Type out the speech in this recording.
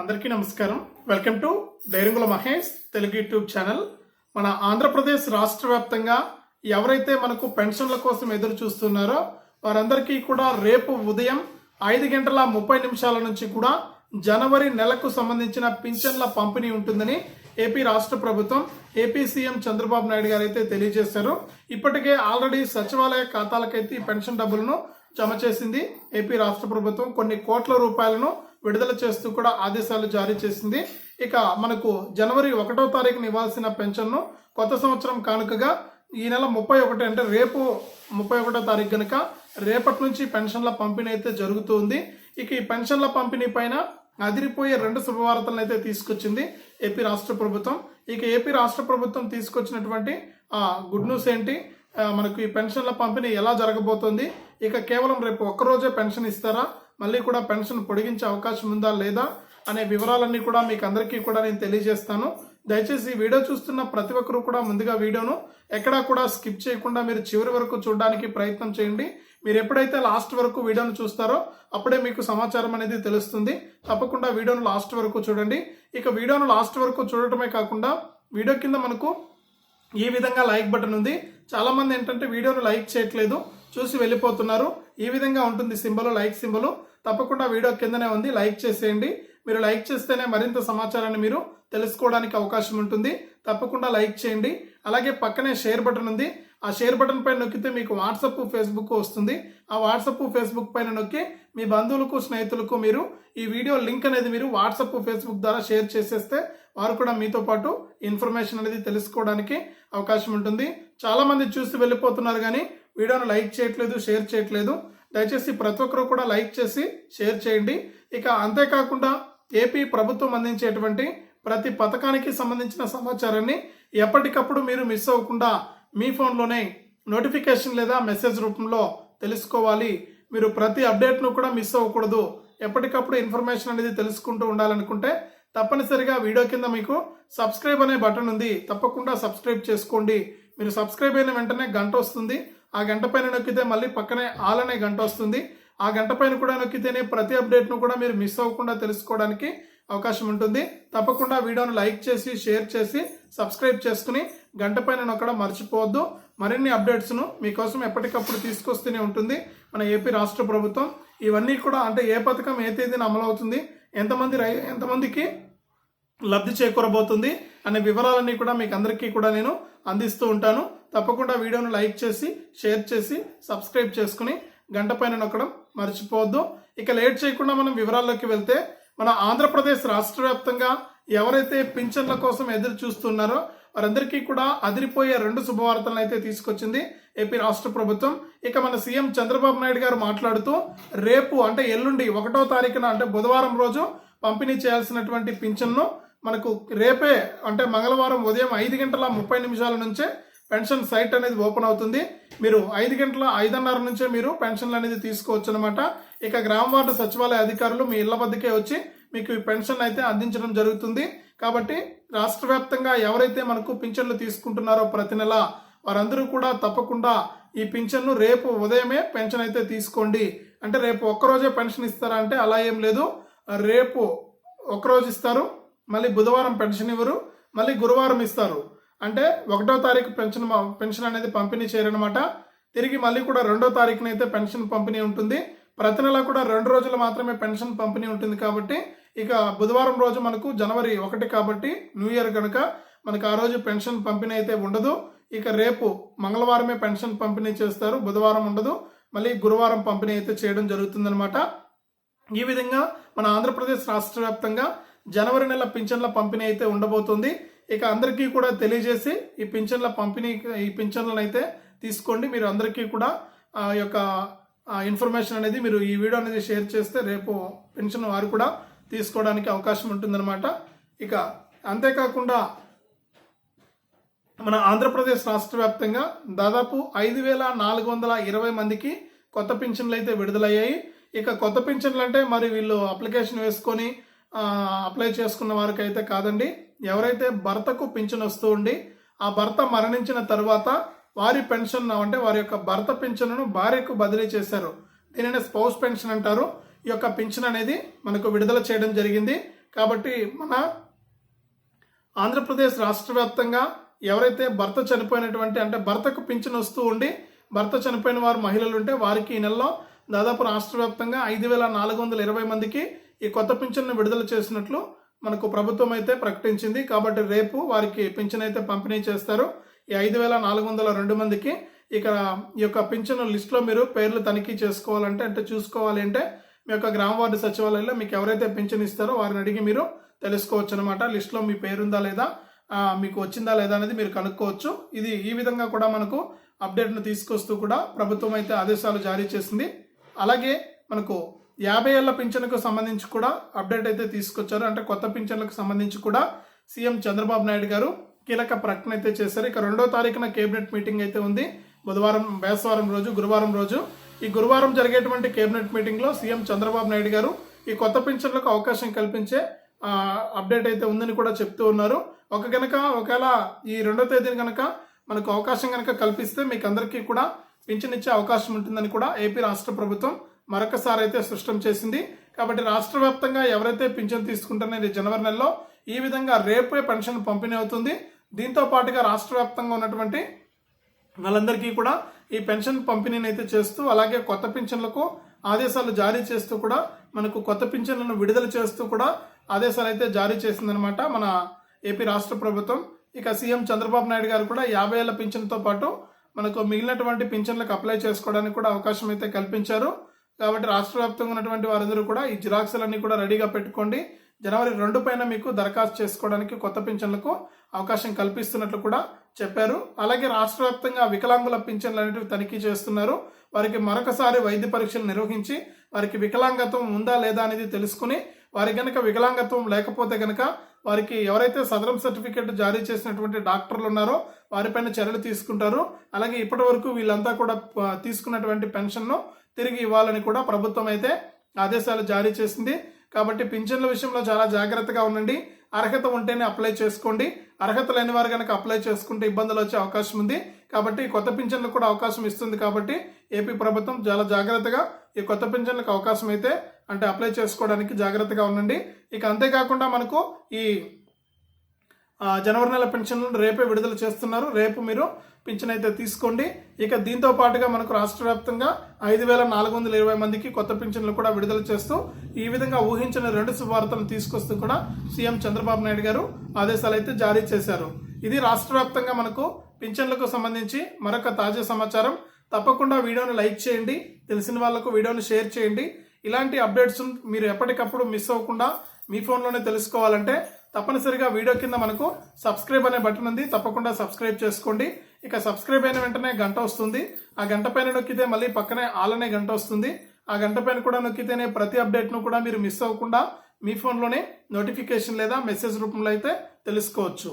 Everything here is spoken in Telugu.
అందరికీ నమస్కారం. Welcome to డైరింగుల Mahesh Telugu YouTube channel. మన ఆంధ్రప్రదేశ్ రాష్ట్ర వ్యాప్తంగా ఎవరైతే మనకు పెన్షన్ల కోసం ఎదురు చూస్తున్నారో వారందరికీ కూడా రేపు ఉదయం ఐదు గంటల ముప్పై నిమిషాల నుంచి కూడా జనవరి నెలకు సంబంధించిన పింఛన్ల పంపిణీ ఉంటుందని ఏపీ రాష్ట్ర ప్రభుత్వం ఏపీ సీఎం చంద్రబాబు నాయుడు గారు అయితే తెలియజేశారు. ఇప్పటికే ఆల్రెడీ సచివాలయ ఖాతాలకైతే ఈ పెన్షన్ డబ్బులను జమ చేసింది ఏపీ రాష్ట్ర ప్రభుత్వం. కొన్ని కోట్ల రూపాయలను విడుదల చేస్తూ కూడా ఆదేశాలు జారీ చేసింది. ఇక మనకు జనవరి ఒకటో తారీఖున ఇవ్వాల్సిన పెన్షన్ను కొత్త సంవత్సరం కానుకగా ఈ నెల ముప్పై ఒకటి అంటే రేపు ముప్పై ఒకటో తారీఖు కనుక రేపటి నుంచి పెన్షన్ల పంపిణీ అయితే జరుగుతుంది. ఇక ఈ పెన్షన్ల పంపిణీ పైన అదిరిపోయే రెండు శుభవార్తలను అయితే తీసుకొచ్చింది ఏపీ రాష్ట్ర ప్రభుత్వం. ఇక ఏపీ రాష్ట్ర ప్రభుత్వం తీసుకొచ్చినటువంటి గుడ్ న్యూస్ ఏంటి? మనకు ఈ పెన్షన్ల పంపిణీ ఎలా జరగబోతోంది? ఇక కేవలం రేపు ఒక్కరోజే పెన్షన్ ఇస్తారా? మళ్ళీ కూడా పెన్షన్ పొడిగించే అవకాశం ఉందా లేదా అనే వివరాలన్నీ కూడా మీకు అందరికీ కూడా నేను తెలియజేస్తాను. దయచేసి ఈ వీడియో చూస్తున్న ప్రతి ఒక్కరూ కూడా ముందుగా వీడియోను ఎక్కడా కూడా స్కిప్ చేయకుండా మీరు చివరి వరకు చూడడానికి ప్రయత్నం చేయండి. మీరు ఎప్పుడైతే లాస్ట్ వరకు వీడియోను చూస్తారో అప్పుడే మీకు సమాచారం అనేది తెలుస్తుంది. తప్పకుండా వీడియోను లాస్ట్ వరకు చూడండి. ఇక వీడియోను లాస్ట్ వరకు చూడటమే కాకుండా వీడియో కింద మనకు ఈ విధంగా లైక్ బటన్ ఉంది. చాలామంది ఏంటంటే వీడియోను లైక్ చేయట్లేదు చూసి వెళ్ళిపోతున్నారు. ఈ విధంగా ఉంటుంది సింబల్ లైక్ సింబల్. తప్పకుండా వీడియో కిందనే ఉంది. లైక్ చేసేయండి. మీరు లైక్ చేస్తేనే మరింత సమాచారాన్ని మీరు తెలుసుకోవడానికి అవకాశం ఉంటుంది. తప్పకుండా లైక్ చేయండి. అలాగే పక్కనే షేర్ బటన్ ఉంది. ఆ షేర్ బటన్ పైన నొక్కితే మీకు వాట్సప్ ఫేస్బుక్ వస్తుంది. ఆ వాట్సప్ ఫేస్బుక్ పైన నొక్కి మీ బంధువులకు స్నేహితులకు మీరు ఈ వీడియో లింక్ అనేది మీరు వాట్సప్ ఫేస్బుక్ ద్వారా షేర్ చేసేస్తే వారు కూడా మీతో పాటు ఇన్ఫర్మేషన్ అనేది తెలుసుకోవడానికి అవకాశం ఉంటుంది. చాలామంది చూసి వెళ్ళిపోతున్నారు కానీ వీడియోను లైక్ చేయట్లేదు షేర్ చేయట్లేదు. దయచేసి ప్రతి ఒక్కరు కూడా లైక్ చేసి షేర్ చేయండి. ఇక అంతేకాకుండా ఏపీ ప్రభుత్వం అందించేటువంటి ప్రతి పథకానికి సంబంధించిన సమాచారాన్ని ఎప్పటికప్పుడు మీరు మిస్ అవ్వకుండా మీ ఫోన్లోనే నోటిఫికేషన్ లేదా మెసేజ్ రూపంలో తెలుసుకోవాలి. మీరు ప్రతి అప్డేట్ను కూడా మిస్ అవ్వకూడదు. ఎప్పటికప్పుడు ఇన్ఫర్మేషన్ అనేది తెలుసుకుంటూ ఉండాలనుకుంటే తప్పనిసరిగా వీడియో కింద మీకు సబ్స్క్రైబ్ అనే బటన్ ఉంది. తప్పకుండా సబ్స్క్రైబ్ చేసుకోండి. మీరు సబ్స్క్రైబ్ అయిన వెంటనే గంట వస్తుంది. ఆ గంట పైన నొక్కితే మళ్ళీ పక్కనే ఆల్ అనే గంట వస్తుంది. ఆ గంట పైన కూడా నొక్కితేనే ప్రతి అప్డేట్ను కూడా మీరు మిస్ అవ్వకుండా తెలుసుకోవడానికి అవకాశం ఉంటుంది. తప్పకుండా వీడియోను లైక్ చేసి షేర్ చేసి సబ్స్క్రైబ్ చేసుకుని గంట పైన నొక్కడం మర్చిపోవద్దు. మరిన్ని అప్డేట్స్ను మీకోసం ఎప్పటికప్పుడు తీసుకొస్తూనే ఉంటుంది మన ఏపీ రాష్ట్ర ప్రభుత్వం. ఇవన్నీ కూడా అంటే ఏ పథకం ఏ తేదీన అమలవుతుంది ఎంతమంది రై ఎంతమందికి లబ్ధి చేకూరబోతుంది అనే వివరాలన్నీ కూడా మీకు అందరికీ కూడా నేను అందిస్తూ ఉంటాను. తప్పకుండా వీడియోను లైక్ చేసి షేర్ చేసి సబ్స్క్రైబ్ చేసుకుని గంట పైన నొక్కడం మర్చిపోవద్దు. ఇక లేట్ చేయకుండా మనం వివరాల్లోకి వెళ్తే మన ఆంధ్రప్రదేశ్ రాష్ట్ర వ్యాప్తంగా ఎవరైతే పింఛన్ల కోసం ఎదురు చూస్తున్నారో వారందరికీ కూడా అదిరిపోయే రెండు శుభవార్తలను అయితే తీసుకొచ్చింది ఏపీ రాష్ట్ర ప్రభుత్వం. ఇక మన సీఎం చంద్రబాబు నాయుడు గారు మాట్లాడుతూ రేపు అంటే ఎల్లుండి ఒకటో తారీఖున అంటే బుధవారం రోజు పంపిణీ చేయాల్సినటువంటి పింఛన్ను మనకు రేపే అంటే మంగళవారం ఉదయం ఐదు గంటల ముప్పై నిమిషాల నుంచే పెన్షన్ సైట్ అనేది ఓపెన్ అవుతుంది. మీరు ఐదు గంటల ఐదున్నర నుంచే మీరు పెన్షన్లు అనేది తీసుకోవచ్చు అనమాట ఇక గ్రామ వార్డు సచివాలయ అధికారులు మీ ఇళ్ళ వద్దకే వచ్చి మీకు పెన్షన్ అయితే అందించడం జరుగుతుంది. కాబట్టి రాష్ట్ర వ్యాప్తంగా ఎవరైతే మనకు పింఛన్లు తీసుకుంటున్నారో ప్రతి నెల వారందరూ కూడా తప్పకుండా ఈ పింఛన్ను రేపు ఉదయమే పెన్షన్ అయితే తీసుకోండి. అంటే రేపు ఒక్కరోజే పెన్షన్ ఇస్తారా అంటే అలా ఏం లేదు. రేపు ఒకరోజు ఇస్తారు. మళ్ళీ బుధవారం పెన్షన్ ఇవ్వరు. మళ్ళీ గురువారం ఇస్తారు. అంటే ఒకటో తారీఖు పెన్షన్ పెన్షన్ అనేది పంపిణీ చేయరనమాట తిరిగి మళ్ళీ కూడా రెండో తారీఖున అయితే పెన్షన్ పంపిణీ ఉంటుంది. ప్రతి నెల కూడా రెండు రోజులు మాత్రమే పెన్షన్ పంపిణీ ఉంటుంది కాబట్టి ఇక బుధవారం రోజు మనకు జనవరి ఒకటి కాబట్టి న్యూ ఇయర్ కనుక మనకు ఆ రోజు పెన్షన్ పంపిణీ అయితే ఉండదు. ఇక రేపు మంగళవారమే పెన్షన్ పంపిణీ చేస్తారు. బుధవారం ఉండదు. మళ్ళీ గురువారం పంపిణీ అయితే చేయడం జరుగుతుందన్నమాట. ఈ విధంగా మన ఆంధ్రప్రదేశ్ రాష్ట్ర వ్యాప్తంగా జనవరి నెల పింఛన్ల పంపిణీ అయితే ఉండబోతుంది. ఇక అందరికీ కూడా తెలియజేసి ఈ పింఛన్ల పంపిణీ ఈ పింఛన్లను అయితే తీసుకోండి. మీరు అందరికీ కూడా ఆ యొక్క ఇన్ఫర్మేషన్ అనేది మీరు ఈ వీడియో అనేది షేర్ చేస్తే రేపు పెన్షన్ వారు కూడా తీసుకోవడానికి అవకాశం ఉంటుందన్నమాట. ఇక అంతేకాకుండా మన ఆంధ్రప్రదేశ్ రాష్ట్ర వ్యాప్తంగా దాదాపు ఐదు వేల నాలుగు వందల ఇరవై మందికి కొత్త పింఛన్లు అయితే విడుదలయ్యాయి. ఇక కొత్త పింఛన్లు అంటే మరి వీళ్ళు అప్లికేషన్ వేసుకొని అప్లై చేసుకున్న వారికి అయితే కాదండి. ఎవరైతే భర్తకు పింఛన్ వస్తూ ఉండి ఆ భర్త మరణించిన తర్వాత వారి పెన్షన్ అంటే వారి యొక్క భర్త పింఛన్ను భార్యకు బదిలీ చేశారు. దీనిని స్పౌస్ పెన్షన్ అంటారు. ఈ యొక్క పింఛన్ అనేది మనకు విడుదల చేయడం జరిగింది. కాబట్టి మన ఆంధ్రప్రదేశ్ రాష్ట్ర వ్యాప్తంగా ఎవరైతే భర్త చనిపోయినటువంటి అంటే భర్తకు పింఛన్ వస్తూ ఉండి భర్త చనిపోయిన వారు మహిళలు ఉంటే వారికి ఈ నెలలో దాదాపు రాష్ట్ర వ్యాప్తంగా ఐదు వేల నాలుగు వందల ఇరవై మందికి ఈ కొత్త పింఛన్ను విడుదల చేసినట్లు మనకు ప్రభుత్వం అయితే ప్రకటించింది. కాబట్టి రేపు వారికి పింఛన్ అయితే పంపిణీ చేస్తారు. ఈ ఐదు వేల నాలుగు వందల రెండు మందికి ఇక్కడ ఈ యొక్క పింఛన్ లిస్టులో మీరు పేర్లు తనిఖీ చేసుకోవాలంటే అంటే చూసుకోవాలి అంటే మీ యొక్క గ్రామ వార్డు సచివాలయంలో మీకు ఎవరైతే పింఛన్ ఇస్తారో వారిని అడిగి మీరు తెలుసుకోవచ్చు అనమాట లిస్టులో మీ పేరుందా లేదా మీకు వచ్చిందా లేదా అనేది మీరు కనుక్కోవచ్చు. ఇది ఈ విధంగా కూడా మనకు అప్డేట్ను తీసుకొస్తూ కూడా ప్రభుత్వం అయితే ఆదేశాలు జారీ చేసింది. అలాగే మనకు యాభై ఏళ్ళ పింఛన్కు సంబంధించి కూడా అప్డేట్ అయితే తీసుకొచ్చారు. అంటే కొత్త పింఛన్లకు సంబంధించి కూడా సీఎం చంద్రబాబు నాయుడు గారు కీలక ప్రకటన అయితే చేశారు. ఇక రెండో తారీఖున కేబినెట్ మీటింగ్ అయితే ఉంది. బుధవారం బేసవారం రోజు గురువారం రోజు. ఈ గురువారం జరిగేటువంటి కేబినెట్ మీటింగ్లో సీఎం చంద్రబాబు నాయుడు గారు ఈ కొత్త పింఛన్లకు అవకాశం కల్పించే అప్డేట్ అయితే ఉందని కూడా చెప్తూ ఉన్నారు. ఒక కనుక ఒకవేళ ఈ రెండో తేదీని కనుక మనకు అవకాశం కనుక కల్పిస్తే మీకు అందరికీ కూడా పింఛన్ ఇచ్చే అవకాశం ఉంటుందని కూడా ఏపీ రాష్ట్ర ప్రభుత్వం మరొకసారి అయితే స్పష్టం చేసింది. కాబట్టి రాష్ట్ర వ్యాప్తంగా ఎవరైతే పింఛన్ తీసుకుంటున్నారో జనవరి నెలలో ఈ విధంగా రేపే పెన్షన్ పంపిణీ అవుతుంది. దీంతో పాటుగా రాష్ట్ర వ్యాప్తంగా ఉన్నటువంటి వాళ్ళందరికీ కూడా ఈ పెన్షన్ పంపిణీని అయితే చేస్తూ అలాగే కొత్త పింఛన్లకు ఆదేశాలు జారీ చేస్తూ కూడా మనకు కొత్త పింఛన్లను విడుదల చేస్తూ కూడా ఆదేశాలు అయితే జారీ చేసిందనమాట మన ఏపీ రాష్ట్ర ప్రభుత్వం. ఇక సీఎం చంద్రబాబు నాయుడు గారు కూడా యాభై ఏళ్ళ పింఛన్తో పాటు మనకు మిగిలినటువంటి పింఛన్లకు అప్లై చేసుకోవడానికి కూడా అవకాశం అయితే కల్పించారు. కాబట్టి రాష్ట్ర వ్యాప్తంగా ఉన్నటువంటి వారందరూ కూడా ఈ జిరాక్స్లన్నీ కూడా రెడీగా పెట్టుకోండి. జనవరి రెండు పైన మీకు దరఖాస్తు చేసుకోవడానికి కొత్త పింఛన్లకు అవకాశం కల్పిస్తున్నట్లు కూడా చెప్పారు. అలాగే రాష్ట్ర వ్యాప్తంగా వికలాంగుల పింఛన్లు అనేటివి తనిఖీ చేస్తున్నారు. వారికి మరొకసారి వైద్య పరీక్షలు నిర్వహించి వారికి వికలాంగత్వం ఉందా లేదా అనేది తెలుసుకుని వారి గనక వికలాంగత్వం లేకపోతే గనక వారికి ఎవరైతే సదరం సర్టిఫికేట్ జారీ చేసినటువంటి డాక్టర్లు ఉన్నారో వారిపైన చర్యలు తీసుకుంటారు. అలాగే ఇప్పటి వరకు వీళ్ళంతా కూడా తీసుకున్నటువంటి పెన్షన్ను తిరిగి ఇవ్వాలని కూడా ప్రభుత్వం అయితే ఆదేశాలు జారీ చేసింది. కాబట్టి పింఛన్ల విషయంలో చాలా జాగ్రత్తగా ఉండండి. అర్హత ఉంటేనే అప్లై చేసుకోండి. అర్హత లేని వారు కనుక అప్లై చేసుకుంటే ఇబ్బందులు వచ్చే అవకాశం ఉంది. కాబట్టి కొత్త పింఛన్లకు కూడా అవకాశం ఇస్తుంది కాబట్టి ఏపీ ప్రభుత్వం చాలా జాగ్రత్తగా ఈ కొత్త పింఛన్లకు అవకాశం అయితే అంటే అప్లై చేసుకోవడానికి జాగ్రత్తగా ఉండండి. ఇక అంతేకాకుండా మనకు ఈ జనవరి నెల పెన్షన్లను రేపే విడుదల చేస్తున్నారు. రేపు మీరు పింఛన్ అయితే తీసుకోండి. ఇక దీంతో పాటుగా మనకు రాష్ట్ర వ్యాప్తంగా ఐదు వేల నాలుగు వందల ఇరవై మందికి కొత్త పింఛన్లు కూడా విడుదల చేస్తూ ఈ విధంగా ఊహించిన రెండు శుభవార్తలను తీసుకొస్తూ కూడా సీఎం చంద్రబాబు నాయుడు గారు ఆదేశాలు అయితే జారీ చేశారు. ఇది రాష్ట్ర వ్యాప్తంగా మనకు పింఛన్లకు సంబంధించి మరొక తాజా సమాచారం. తప్పకుండా వీడియోను లైక్ చేయండి. తెలిసిన వాళ్ళకు వీడియోను షేర్ చేయండి. ఇలాంటి అప్డేట్స్ మీరు ఎప్పటికప్పుడు మిస్ అవ్వకుండా మీ ఫోన్లోనే తెలుసుకోవాలంటే తప్పనిసరిగా వీడియో కింద మనకు సబ్స్క్రైబ్ అనే బటన్ ఉంది. తప్పకుండా సబ్స్క్రైబ్ చేసుకోండి. ఇక సబ్స్క్రైబ్ అయిన వెంటనే గంట వస్తుంది. ఆ గంట పైన నొక్కితే మళ్ళీ పక్కనే ఆల్ అనే గంట వస్తుంది. ఆ గంట పైన కూడా నొక్కితేనే ప్రతి అప్డేట్ను కూడా మీరు మిస్ అవ్వకుండా మీ ఫోన్లోనే నోటిఫికేషన్ లేదా మెసేజ్ రూపంలో అయితే తెలుసుకోవచ్చు.